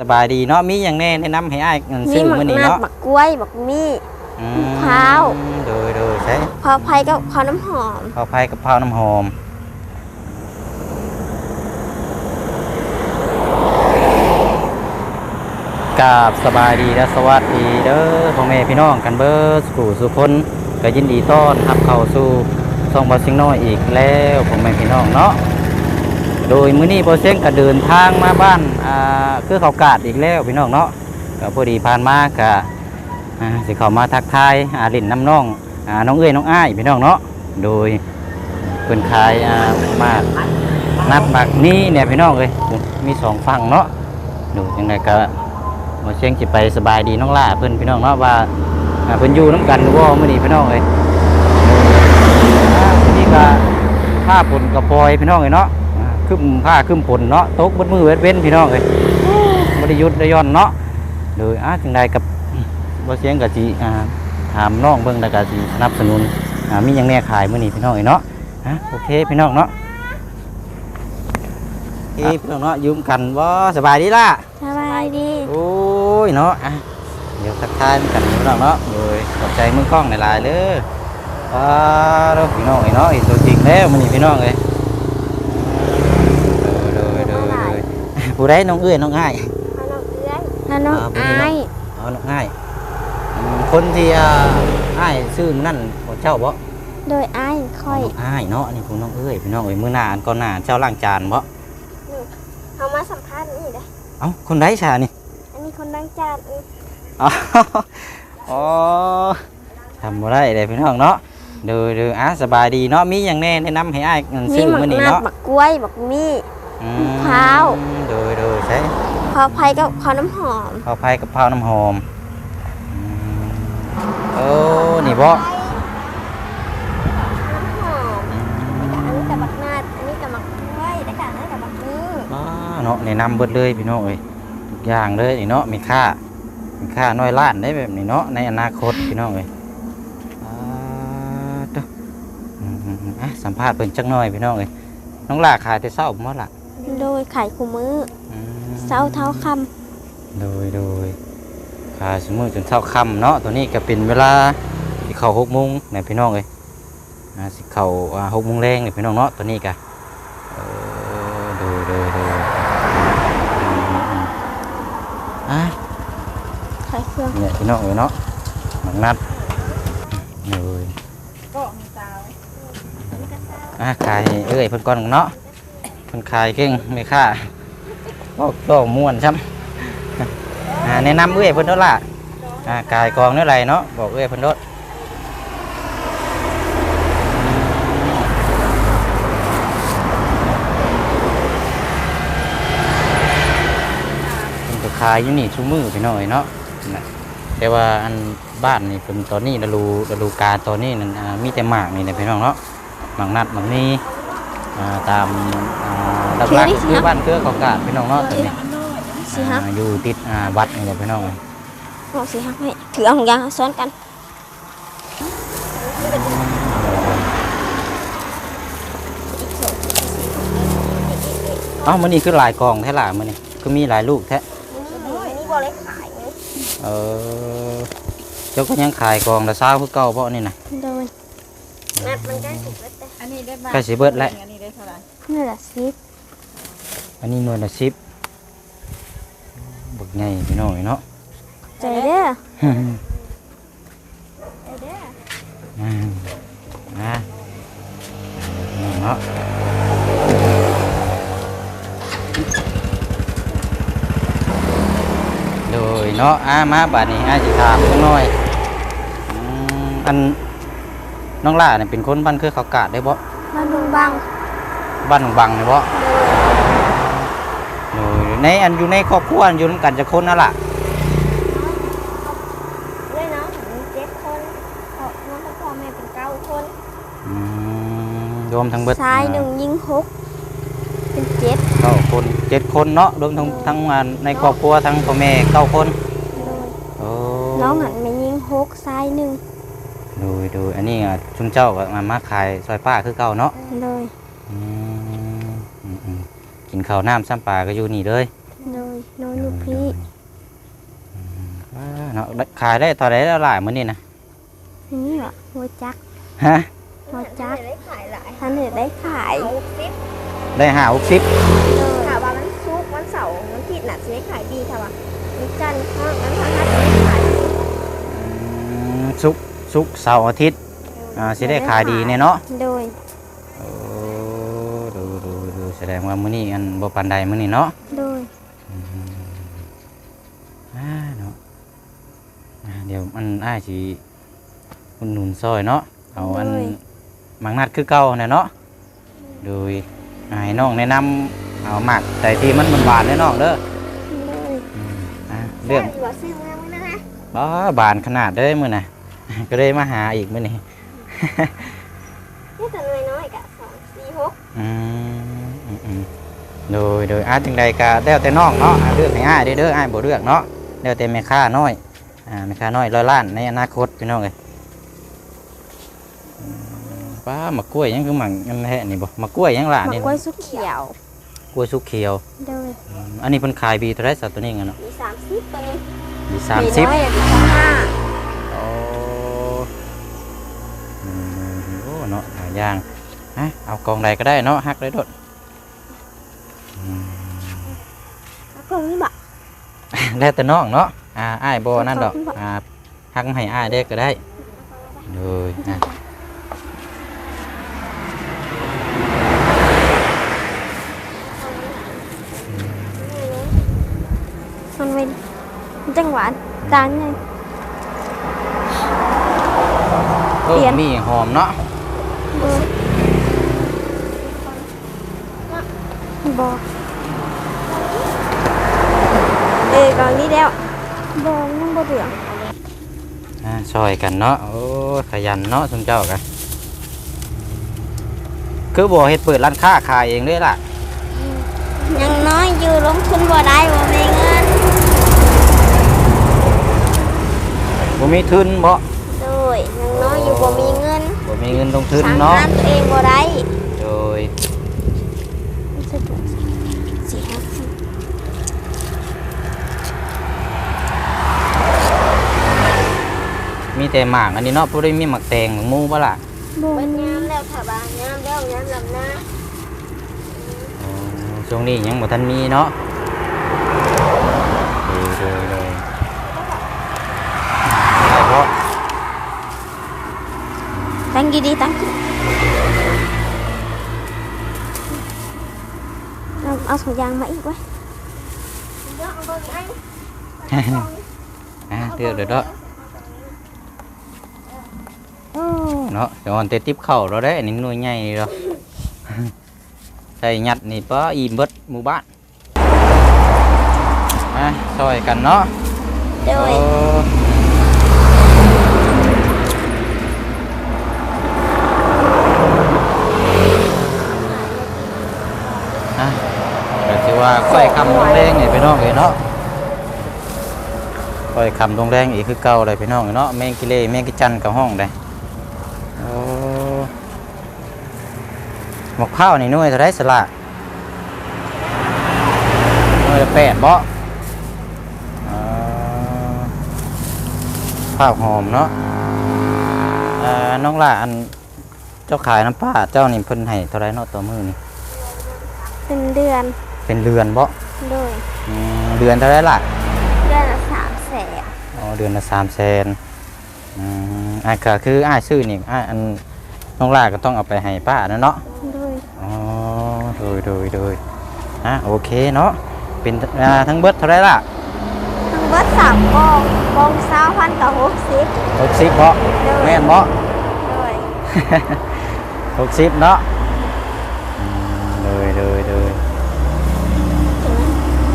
สบายดีเนาะมีอย่างแน่แนะนำให้อ้ายเงินมีซื้อหมักมื้อนี้นาดเนาะหมักกล้วยหมักมี่อืมะพร้าว โดยโดยใช้พอภัยก็พอน้ำหอมข้าวไผ่กับข้าวน้ำหอมกราบสบายดีและสวัสดีเด้อพ่อแม่พี่น้องกันเบิร์สู่สุคนก็ยินดีต้อนรับเข้าสู่ช่องบอสิงน้อยอีกแล้วพ่อแม่พี่น้องเนาะ โดยมื้อนี้โปรเซงก็เดินทางมาบ้านอ่าคือเขากาดอีกแล้วพี่น้องเนาะก็พอดีผ่านมาก็อ่าสิเข้ามาทักทายอาลินน้ำน้องอ่าน้องเอ้ยน้องอ้ายพี่น้องเนาะโดยเพิ่นขายอ่ามากนัดมากนี้เนี่ยพี่น้องเอ้ยมีสองฝั่งเนาะดูจังไดก็โปรเซงสิไปสบายดีน้องล่าเพิ่นพี่น้องเนาะว่าอ่าเพิ่นอยู่น้ำกันหรือว่ามื้อนี้พี่น้องเอ้ยนี้ก็ผ้าปนกระปอยพี่น้องเอ้ยเนาะ ขึ้นผ้าขึ้นผลเนาะตกบนมือเวทเว้นพี่น้องเลยบริยุทธ์ได้ย้อนเนาะโดยอ่าจังใดกับบ่เสียงกับจีอ่าถามน้องเบิ่งแล้วก็สิสนับสนุนอ่ามีหยังแน่ขายมื้อนี้พี่น้องเอ้ยเนาะฮะโอเคพี่น้องเนาะโอเคพี่น้องเนาะยืมกันบ่สบายดีล่ะสบายดีโอ้ยเนาะอะเดี๋ยวทักทายกันพี่น้องเนาะโดยขอบใจมือกล้องหลายๆเด้อว้าเด้อพี่น้องเอ้ยเนาะเห็นตัวจริงแล้วมื้อนี้พี่น้องเอ้ย โดยโดยโดย ผู้ใดน้องเอ้ยน้องง่ายฮันน้องอ่าบ่มีอายเอาน้องง่ายอืมคนที่อ่าอ้ายชื่อนั่นของเจ้าบ่โดยอายค่อยน้องอ้ายเนาะอันนี้ของน้องเอ้ยพี่น้องเอ้ยมื้อหน้าอันก่อนหน้าเจ้าล้างจานบ่เขามาสัมภาษณ์นี่ได้เอ้าคนใดชานี่อันนี้คนดังจานอ๋ออ๋อทำบ่ได้เลยพี่น้องเนาะเดูดูอะสบายดีเนาะมีหยังแน่แนะนำให้อ้ายเงินมีซื้อหมักมื้อนี้นาดเนาะหมักกล้วยหมักมี่อืมะ พร้าวดูดูใช่พอภัยก็พอน้ำหอมข้าวไผ่กับข้าวน้ำหอมอืมโอ้นี่บ่น้ำหอมอันนี้กับหมักนาดอันนี้กับหมักกล้วยแล้วก็อันนี้กับหมักมี่อ่าเนาะแนะนำเบิดเลยพี่น้องเอ้ยทุกอย่างเลยนี่เนาะมีค่ามีค่าน้อยล้านได้แบบนี้เนาะในอนาคตพี่น้องเอ้ยอ่าเด้ออืมๆๆอะสัมภาษณ์เพิ่นจักหน่อยพี่น้องเอ้ยน้องหลาขายแต่เช้าบ่ล่ะ โดยไข่คู่มืออืมเช้าเท้าคโดยโดยขายสมมือจนเช้าค่ำเนาะตัวนี้ก็เป็นเวลาสิเข้า6โมงเนี่ยพี่น้องเอ้ยอ่าสิเข้าอ่า6โมงแรงเนี่ยพี่น้องเนาะตัวนี้ก็เออโดยโดยโดยอืมๆอะำไข่เครื่อง เนี่ยพี่น้องเอ้ยเนาะหมักนัดเลยอะขายให้เอ้ยเพิ่นก่อนเนาะ เพิ่นขายเก่งไม่ค่าก็ก็ม่วนซ้ำอ่าแนะนำเอ้ยเพิ่นเท่าล่ะกายกองเท่ไรเนาะบอกเอ้ยเพิ่นโดดเพิ่นก็ขายอยู่นี่ชุ่มมือพี่น้อยเนาะแต่ว่าอันบ้านนี่เป็นตอนนี้ฤดูฤดูกาตอนนี้นั่นมีแต่หมากนี่แหละพี่น้องเนาะหมากนัดหมากนี้อ่ตามา หลักๆคือบ้านเกือเขากาดพี่น้องเนาะตอนนี้สีฮักอ่าอยู่ติดอ่าวัดนี่แหละพี่น้องโอ้สีฮักให้ถือเอาของยางซ้อนกันเอ้ามันนี่คือหลายกองแท้หล่ะมันนี่คือมีหลายลูกแท้นี่บอเลยขายเลยเออเจ้าก็ยังขายกองละเช้าคือเก่าเพราะนี่นะโดยนัดมันใกล้สุดแล้วแต่อันนี้ได้บ้างใกล้สิเบิดแล้วอันนี้ได้เท่าไหร่นี่แหละซิป อันนี้หน่วยละสิบบักไงพี่น้องเนาะใจเด้ออืมนะนี่เนาะโดยเนาะอามาบัดนี้อาจิถามจังหน่อยอืมอันน้องล่าเนี่ยเป็นคนบ้านคือเขากาดได้บ่มาลุงบังบ้านหนองบังเลยบ่โดย ในอันอยู่ในครอบครัวอันอยู่นำกันจะคนนั่นล่ะด้วยเนาะมีเจ็ดคนพ่อน้องกับพ่อแม่เป็นเก้าคนอืมรวมทั้งเบิดชายหนึ่งยิงหกเป็นเจ็ดเก้าคนเจ็ดคนเนาะรวมทั้งทั้งอ่าในครอบครัวทั้งพ่อแม่เก้าคนโดยโอ้น้องหันมายิงหกชายหนึ่งโดยโดยอันนี้อะชุมเจ้าก็มามาขายซอยป้าคือเก่าเนาะโดยอืมอืมอืม กินข้าวน้ำซ้ำปลาก็อยู่นี่เลยโดยนอนอยู่พี่ว้าเนาะขายได้เท่าไหร่แล้วหลายมื้อนี่นะนี่เหรอหัวจักฮะหัวจักได้ขายหลายท่านเห็นได้ขายเอาซิปได้ห้าหกสิบค่ะว่ามันซุกร์วันเสาร์วันผิดน่ะจะได้ขายดีค่ะว่าวันจันทร์ข้างนั้นข้างนั้นจะได้ขายดีสุกร์สุกร์เสาร์อาทิตย์อ่าสิได้ขายดีแน่เนาะโดยโอ้ดูดู ดูแสดงว่ามื้อนี้อันบ่ปานใดมื้อนี้เนาะโดยอ่าเนาะอ่าเดี๋ยวมันอ้ายสิอุดหนุนซอยเนาะเอาอันมังนัดคือเก่าน่ะเนาะโดยอ่าให้น้องแนะนำเอาหมักแต่ที่มันหวานๆเด้อน้องเด้อโดยอืมอ่าเรื่องอยู่ว่าซื้อมาเมื่อนะบ้าบานขนาดเด้อมื้อน่ะก็เลยมาหาอีกมื้อนี้นี่แต่น้อยน้อยๆกะสองสี่หกอืมอืมอืม โดยโดยอาจังใดก็แล้วแต่น้องเนาะอ่าเลือกให้อ้ายเด้อเด้ออ้ายบ่เลือกเนาะแล้วแต่แม่ค้าน้อยอ่าแม่ค้าน้อยร้อยล้านในอนาคตพี่น้องเอ้ยอืมป้ามะกล้วยยังคือหมังกันแท้นี่บ่มะกล้วยยังล่ะหมากนี่กล้วยสุกเขียวกล้วยสุกเขียวโดยอืมอันนี้เพิ่นขายบีเท่าไหร่สัตว์ตัวนี้กันเนาะมีสามสิบตัวนี้บีมี30น้อยอย่างที่ห้าโอ้อืมโอ้เนาะหลายอย่างฮะเอากองใดก็ได้เนาะฮักได้โดดอืม แล้วก็มีบะแล้วแต่น้องเนาะอ่าอ้ายบ่นั่นดอกขอบคุณค่ะอ่าฮักให้อ้ายได้ก็ได้เลยอะมันเป็นจังหวานจางไงเออเปลี่ยน มีหอมเนาะโดยบอก เออกองนี้แล้วบอกยังบ่เหลืองอ่าซอยกันเนาะโอ้ยขยันเนาะสมเจ้ากันคือบ่เฮ็ดเปิดร้านค้าขายเองเลยล่ะยังน้อยอยู่ลงทุนบ่ได้บ่มีเงินบ่มีทุนบ่โดยยังน้อยอยู่บ่มีเงินบ่มีเงินลงทุนสั่งเนาะงานตัวเองบ่ได้ โดย สี่ห้าสิบ มีแต่หมากอันนี้เนาะบ่ได้มีหมักแตงหมักหมูบ่ล่ะบ่เบิดมียามแล้วค่ะบางยามแล้วยามลำหน้าอ๋อช่วงนี้ยังบ่ทันมีเนาะโดยโดยโดยได้เพราะ ตั้งกี่ดีตั้งกี่เอาเอาถุงยางมาอีกไว้เยอะเอาเบิ่งไอ้อะเดือดเดือดเนาะโอ้เนาะเดี๋ยวมันเตติบเข่าเราได้อันนี้หน่วยใหญ่นี่เราใส่ยัดนี่ป้าอีเบิดหมู่บ้านอะช่วยกันเนาะโดยโอ้อะก็ถือว่าค่อยคำลงแรงนี่พี่น้องเอ้ยเนาะค่อยคำลงแรงอีกคือเก่าเลยพี่น้องเอ้ยเนาะแมงกิเลแมงกิจันกับห้องได้โหมกข้าวนี่หน่วยเท่าไรสละหน่วยละแปดบ่อ่าข้าวหอมเนาะอ่าน้องล่ะอันเจ้าขายน้ำปลาเจ้านี่เพิ่นให้เท่าไรเนาะต่อมือนี่เป็นเดือน เป็นเรือนบ่โดยอืมเดือนเท่าไรล่ะ เดือนละสามแสนอ๋อเดือนละสามแสนอืมอะก็คืออ้ายซื้อนี่อ้ายอันน้องล่าก็ต้องเอาไปให้ป้านะเนาะโดยอ๋อ โดยโดยโดยอะโอเคเนาะเป็นอ่าทั้งเบิดเท่าไรล่ะ ทั้งเบิดสามกองกองเช้าพันกับหกสิบหกสิบเนาะแม่นเนาะโดยหกสิบเนาะอืมโดยโดยโดย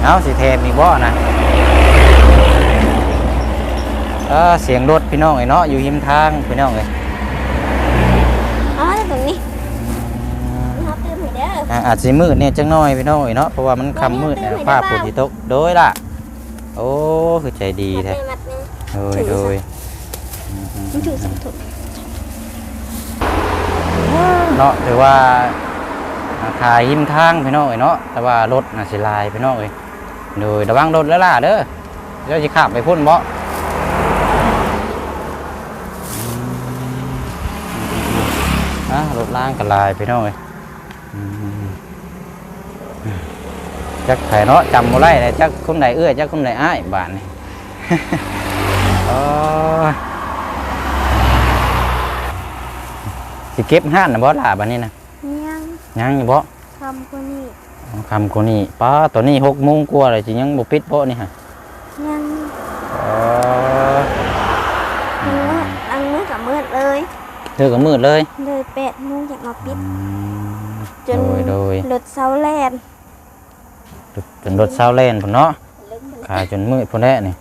เอาสิแทนอีกบ่นะเออเสียงรถพี่น้องไอ้เนาะอยู่หิมทางพี่น้องเลย อ๋อตรงนี้ เขาตื่นไปเด้อ อ่าอาจสิมืดเนี่ยจังน้อยพี่น้องเอ้ยเนาะเพราะว่ามันคำมืดเนี่ยภาพฝนที่ตกโดยล่ะ โอ้คือใจดีมัดแท้นี่มัดนี่โดยโดยอืมอืมมันถือสองถุงเนาะถือว่าขายหิมทางพี่น้องเอ้ยเนาะแต่ว่ารถน่ะสิลายพี่น้องเอ้ยโดยระวังรถแล้วล่ะเด้อเดี๋ยวสิขับไปพุ่นบ่อะรถล่างกันลายไปหน่อยอืม จักไข่เนาะจำบ่ได้เลยจักคนใดเอื้อจักคนใดอ้ายบาทนี่โอ้ยสิเก็บห้านนะบ่ล่ะบัดนี้นะยังยังอยู่บ่ทำคนนี้คำคนนี้ป้าตัวนี้หกโมงกว่าเลยจิยังบ่ปิดบ่นี่ฮะยังอ๋อมืดอังมืดกับมืดเลยเธอก็มืดเลยเลยแปดโมงอยากมาปิด จโดนยโดย รถเสาแลนจนรถเศร้าเล่นพุ่นเนาะขาจนมืดพุ่นแน่นี่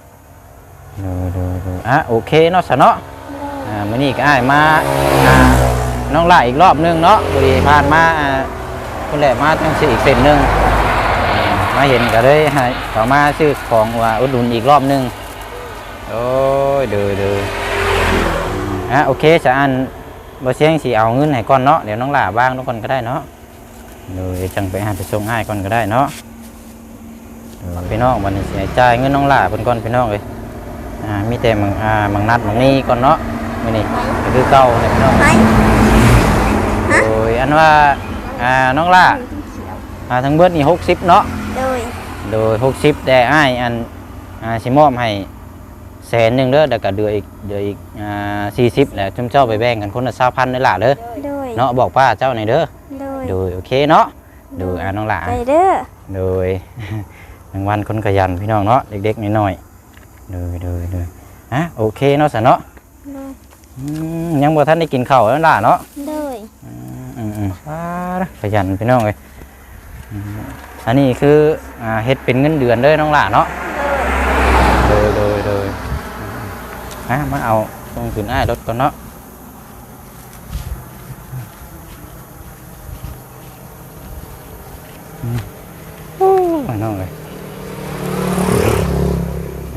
โดยโดยโดยอะโอเคเนาะสะเนาะอ่ามื้อนี้ก็อ้ายมาอ่าน้องล่าอีกรอบหนึงเนาะพอดีผ่านมาอ่าคนแรกมาจังสิอีกเส้นหนึงอ่ามาเห็นก็เลยให้เขามาซื้อของว่าอุดหนุนอีกรอบหนึงโอ้ยเด้อเด้ออืมอะโอเคจะอัน บ่เสียงสิเอาเงินให้ก่อนเนาะเดี๋ยวน้องล่าบ้างทุกคนก็ได้เนาะเดี๋ยวจังไปหาไปส่งให้ก่อนก็ได้เนาะพี่น้องวันนี้เสียจ่ายเงินน้องหล่าเพิ่นก่อนพี่น้องเลยอ่ามีแต่มังอ่ามังนัดมังนี้ก่อนเนาะมื้อนี้ก็คือเก่าเลยพี่น้องไหนโอ้ยอันว่าอ่าน้องหล่าอ่าทั้งเบิดนี่60เนาะโดยโดย60แต่อ้ายอันอ่าสิมอบให้ แสนหนึงเด้อแล้วก็เดืออีกเดืออีกอ่า40แล้วจุมเจ้าไปแบ่งกันคนละ20,000เด้อล่ะเด้อโดยเนาะบอกป้าเจ้าหน่อยเด้อโดยโดยโอเคเนาะโดยอ่าน้องหล่าไปเด้อโดยรางวัลคนขยันพี่น้องเนาะเด็กๆน้อยๆโดยโดยโดยอะโอเคเนาะสะเนาะโดยอืมยังบ่ทันได้กินข้าวแล้วล่ะเนาะโดยอืมอืมอืมว้าขยันพี่น้องเลยอืมอันนี้คืออ่าเฮ็ดเป็นเงินเดือนเด้อน้องล่ะเนาะโดยโดยโดยอืม อะมาเอาตรงขึ้นอ้ายรถก่อนเนาะอืมโอ้ยน้องเลย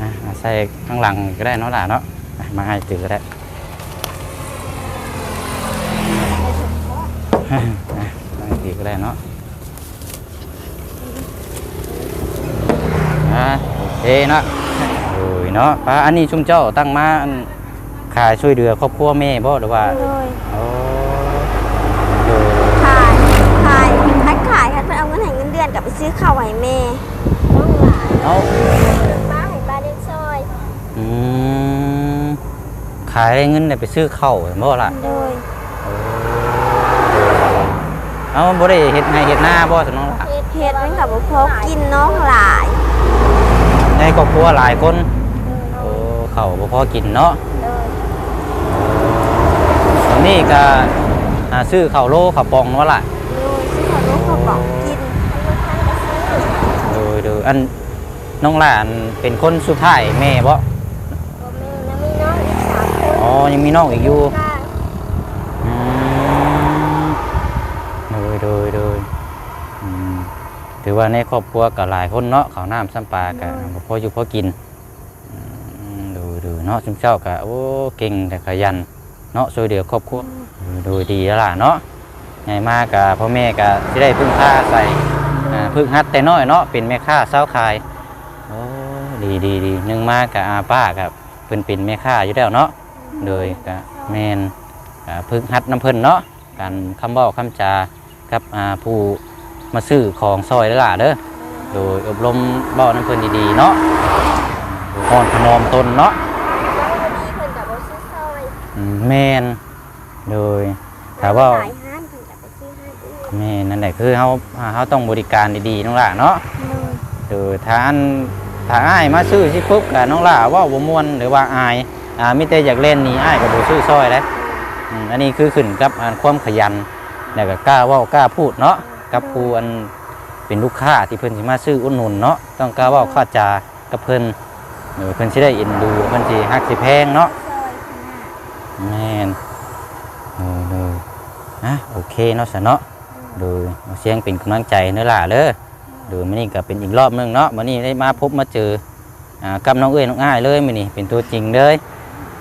อะเอาใส่ข้างหลังก็ได้เนาะล่ะเนาะอะมาให้ถือก็ได้อะมาให้ถือก็ได้เนาะอะโอเคเนาะโอ้ย เนาะป้าอันนี้ชุมเจ้าตั้งมาอันขายช่วยเหลือครอบครัวแม่บ่หรือว่าโดยโอ้โดยขายขายคัดขายคัดเพื่อเอาเงินให้เงินเดือนกลับไปซื้อข้าวให้แม่น้องหลานเอาบ้าให้บ้านเด็กซอยอืมขายได้เงินได้ไปซื้อข้าวบ่ล่ะโดยเอาบ่ได้เฮ็ดให้เฮ็ดหน้าบ่สนองล่ะเฮ็ดเฮ็ดมันกับพอกินน้องหลายในครอบครัวหลายคนโอ้เขาบ่พอกินเนาะโดยตอนนี้ก็หาซื้อข้าวโลข้าวปองเนาะล่ะโดยซื้อขนมข้าวบอกกินทั้งรถทั้งกระซื้อโดยโดยอันน้องหลานเป็นคนสุดท้ายแม่บ่บ่แม่ยังมีน้องอีกสามคนอ๋อยังมีน้องอีกอยู่ค่ะอืมโดยโดยโดยอืมถือว่าในครอบครัวก็หลายคนเนาะข้าวน้ำซ้ำปลาก็บ่พออยู่พอกินอืมดูดู เนาะชุมเจ้าก็โอ้เก่งแต่ขยันเนาะช่วยเหลือครอบครัวโดยดีแล้วล่ะเนาะไงมากกับพ่อแม่ก็สิได้พึ่งพาใส่พึ่งฮัดแต่น้อยเนาะเป็นแม่ค้าเช้าขายโอ้ดีดีดีนึงมากกับอาป้ากับเพิ่นเป็นแม่ค้าอยู่แล้วเนาะโดยก็แม่นก็พึ่งฮัดน้ำเพิ่นเนาะการคำเว้าคำจากับผู้มาซื้อของซอยแล้วล่ะเด้อโดยอบรมบ้าน้ำเพิ่นดีๆเนาะอ่อนขนอมตนเนาะ แล้ววันนี้เพิ่นกับบ่ซื้อซอย อืม แม่นโดยถามว่าขายห้านเพิ่นกับไปซื้อห้านอื่นแม่นนั่นแหละคือเฮาเฮาต้องบริการดีๆน้องล่ะเนาะโดยโดยถ้าอันถ้าอ้ายมาซื้อสิปุ๊บกับน้องล่ะเว่าบ่ม่วนหรือว่าอายอ่ามีแต่อยากเล่นนี่อ้ายก็บ่ซื้อซอยแล้วอืมอันนี้คือขึ้นกับอันความขยันแล้วก็กล้าเว้ากล้าพูดเนาะกับผู้อันเป็นลูกค้าที่เพิ่นสิมาซื้ออุดหนุนเนาะต้องกล้าเว้าค่าจากับเพิ่นเออเพิ่นสิได้เอ็นดูเพิ่นสิฮักสิแพงเนาะซอยขนาด แม่นเออเด้ออะโอเคเนาะสะเนาะโดยเอาเสียงเป็นกำลังใจเด้อล่ะเด้อโดยมื้อนี้ก็เป็นอีกรอบหนึงเนาะมื้อนี้ได้มาพบมาเจออ่ากับน้องเอ้ยน้องอ้ายเลยมื้อนี้เป็นตัวจริงเลย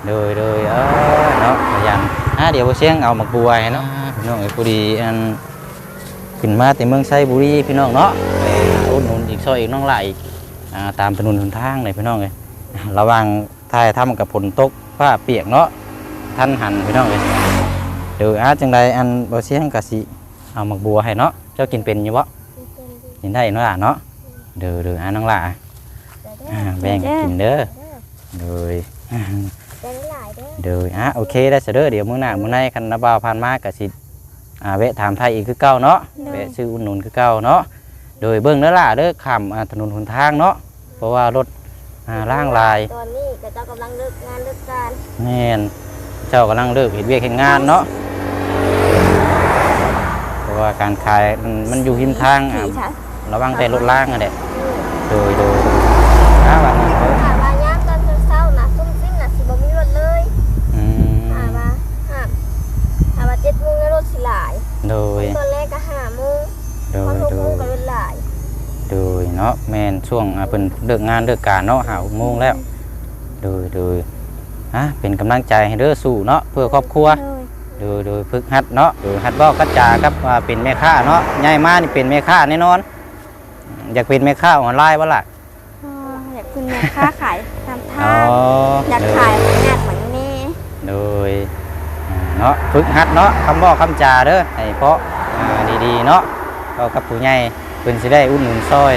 โดยโดยเออเนาะขยันอะเดี๋ยวบ่เสียงเอาหมักบัวให้เนาะพี่น้องเอ้ยพอดีอันขึ้นมาแต่เมืองไซบุรีพี่น้องเนาะไปอุดหนุนอีกซอยอีกน้องหลายอีกอ่าตามถนนหนทางเลยพี่น้องเลยระหวังท้ายทำกับฝนตกผ้าเปียกเนาะ ท่านหันพี่น้องเลยเดี๋ยวอาจังใดอันบ่เสียงกะสิเอาหมักบัวให้เนาะเจ้ากินเป็นอยู่บ่กินได้เนาะล่ะเนาะเดี๋ยวเดี๋ยวอาน้องล่ะอ่าแบ่งกันกินเด้อเดี๋ยวได้หลายเด้อเดี๋ยวอะโอเคได้เสยเด้อเดี๋ยวมื้อหน้ามื้อในคันนาบ่าวผ่านมากะสิอ่าแวะถามไทยอีกคือเก่าเนาะแวะซื้ออุ่นนุนคือเก่าเนาะโดยเบิ่งเด้อล่ะเด้อข้ามอ่าถนนหนทางเนาะเพราะว่ารถอ่าล่างลายตอนนี้ก็เจ้ากำลังเลิกงานเลิกการแม่น เจ้ากำลังเลิกเฮ็ดเวียกเฮ็ดงานเนาะเพราะว่าการขายมันมันอยู่ริมทางอ่าขี่ช้าระวังแต่รถล่างอะเด้โดยโดยอ่าว่านี่เด้อถามว่ายามตอนเช้าๆนะซุ่มซิ่มนะสิบ่มีรถเลยอืมถามว่าหากถามว่าเจ็ดโมงแล้วรถสิหลายโดยตอนแรกก็ห้าโมงโดพอยหกโดโมงยก็รถหลายโดยเนาะแม่นช่วงอ่าเพิ่นเลิกงานเลิกการเนาะหาหกโมงแล้วโดยโดย อะเป็นกำลังใจให้เด้อสู้เนาะเพื่อครอบครัวเลยโดยโดยฝึกหัดเนาะโดยหัดเว้ากัดจาครับว่าเป็นแม่ค้าเนาะใหญ่มานี่เป็นแม่ค้าแน่นอน อยากเป็นแม่ค้าออนไลน์บ่ล่ะอ๋ออยากคุณแม่ค้าขายตามทาอ๋องอยากขายงานเหมือนแม่โดยอ่าเนาะฝึกหัดเนาะคำบอกคำจาเด้อให้เพราะอ่าดีๆเนาะก็กับผู้ใหญ่เพิ่นสิได้อุดหนุนซอย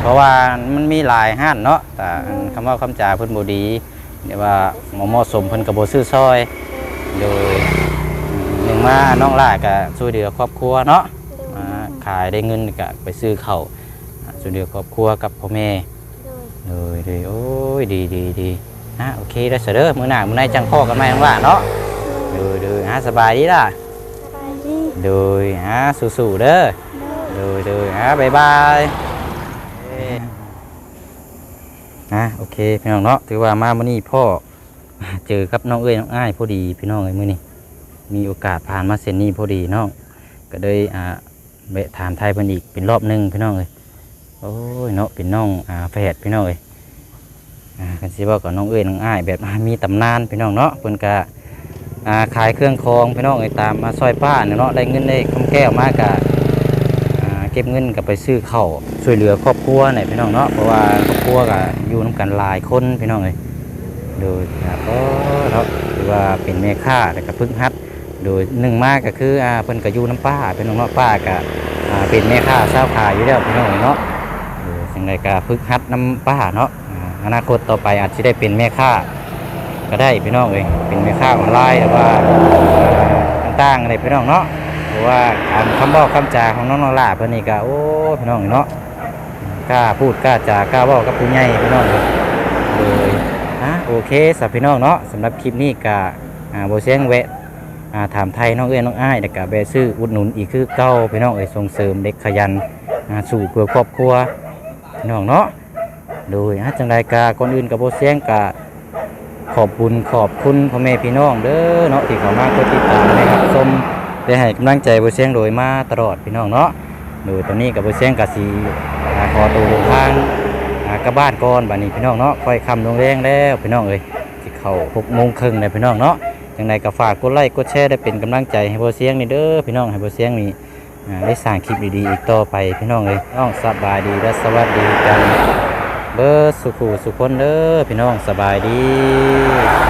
เพราะว่ามันมีหลายห้านเนาะแต่คำว่าคำจาเพิ่นบ่ดี เดี๋ยวว่าหมอเหมาะสมเพิ่นก็บ่ซื้อซอย โดยอืมหนึ่งมาน้องล่าก็ช่วยเหลือครอบครัวเนาะอ่าขายได้เงินก็ไปซื้อข้าวอ่าช่วยเหลือครอบครัวกับพ่อแม่โดยโดยโอ้ยดีดีดีอะโอเคได้วเสยเด้อมื้อหน้ามื้อไหนจังพ่อกันใหม่น้องล่าเนาะโดยโดยอะสบายดีล่ะสบายดีโดยอะสู้ๆเด้อโดยโดยอะบ๊ายบาย อะโอเคพี่น้องเนาะถือว่ามามื้อนี้พ่อเจอกับน้องเอ้ยน้องอ้ายพอดีพี่น้องเอ้ยมื้อนี้มีโอกาสผ่านมาเส้นนี้พอดีน้องก็เลยอ่าแวะถามไทยเพิ่นอีกเป็นรอบหนึงพี่น้องเอ้ยโอ้ยเนาะเป็นน้องอ่าแฝดพี่น้องเอ้ยอ่ากันสิบอกกับน้องเอ้ยน้องอ้ายแบบมีตำนานพี่น้องเนาะเพิ่นก็อ่าขายเครื่องคองพี่น้องเอ้ยตามมาซอยป้าเนี่ยเนาะได้เงินได้คำแก้วมากะ ก็บเงินกับไปซื้อเข้าช่วยเหลือครอบครัวหน่อยพี่น้องเนาะเพราะว่าครอบครัวก็อยู่นํกันหลายคนพี่น้องเอ้ยโดยครับก็เนาะถือว่าเป็นแม่ค้าแต่ก็เพิ่งฮัดโดยหนึ่งมากก็คืออ่าเพิ่นก็อยู่น้ำป้าเป็นน้องเนาะป้าก็อ่าเป็นแม่ค้าเช้าขายอยู่แล้วพี่น้องเนาะโดยสิ่งใดก็ฝึกหัดน้ำป้าเนาะอนาคตต่อไปอาจจะได้เป็นแม่ค้าก็ได้พี่น้องเองเป็นแม่ค้าออนไลน์หรือว่าต่างๆอะไรพี่น้องเนาะ ราะว่าการคำบอกคำจาของน้องนอล่าเพิ่นนี่ก็โอ้พี่น้องเนาะกล้าพูดกล้าจากล้าเว้ากับผู้ใหญ่พี่น้องเลยอะโอเคสำหรับพี่น้องเนาะสำหรับคลิปนี้ก็อ่าโบเสียงแวะอ่าถามไทยน้องเอ้ยน้องอ้ายแต่กะแบซื้ออุดหนุนอีกคือเก้าพี่น้องเอ้ยส่งเสริมเด็กขยันอ่าสู่เพื่อครอบครัวพี่น้องเนาะโดยอะจังใดกาก่อนอื่นกับโบเสียงกะขอบคุณขอบคุณพ่อแม่พี่น้องเด้อเนาะที่เขามากดติดตามนะครับชม ได้ให้กำลังใจโบเสียงโดยมาตลอดพี่น้องเนาะโดยตอนนี้กับโบเสียงกะสีอาขอตัวทางอากลับบ้านก่อนบัดนี้พี่น้องเนาะค่อยคำลงแรงแล้วพี่น้องเอ้ยที่เขาหกโมงครึ่งเลยพี่น้องเนาะอย่างไรก็ฝากกดไลค์กดแชร์ได้เป็นกำลังใจให้โบเสียงนี่เด้อพี่น้องให้โบเสียงนี่อ่าได้สร้างคลิปดีๆอีกต่อไปพี่น้องเลยน้องสบายดีและสวัสดีกัน เบอร์สุขุสุขคนเด้อพี่น้องสบายดี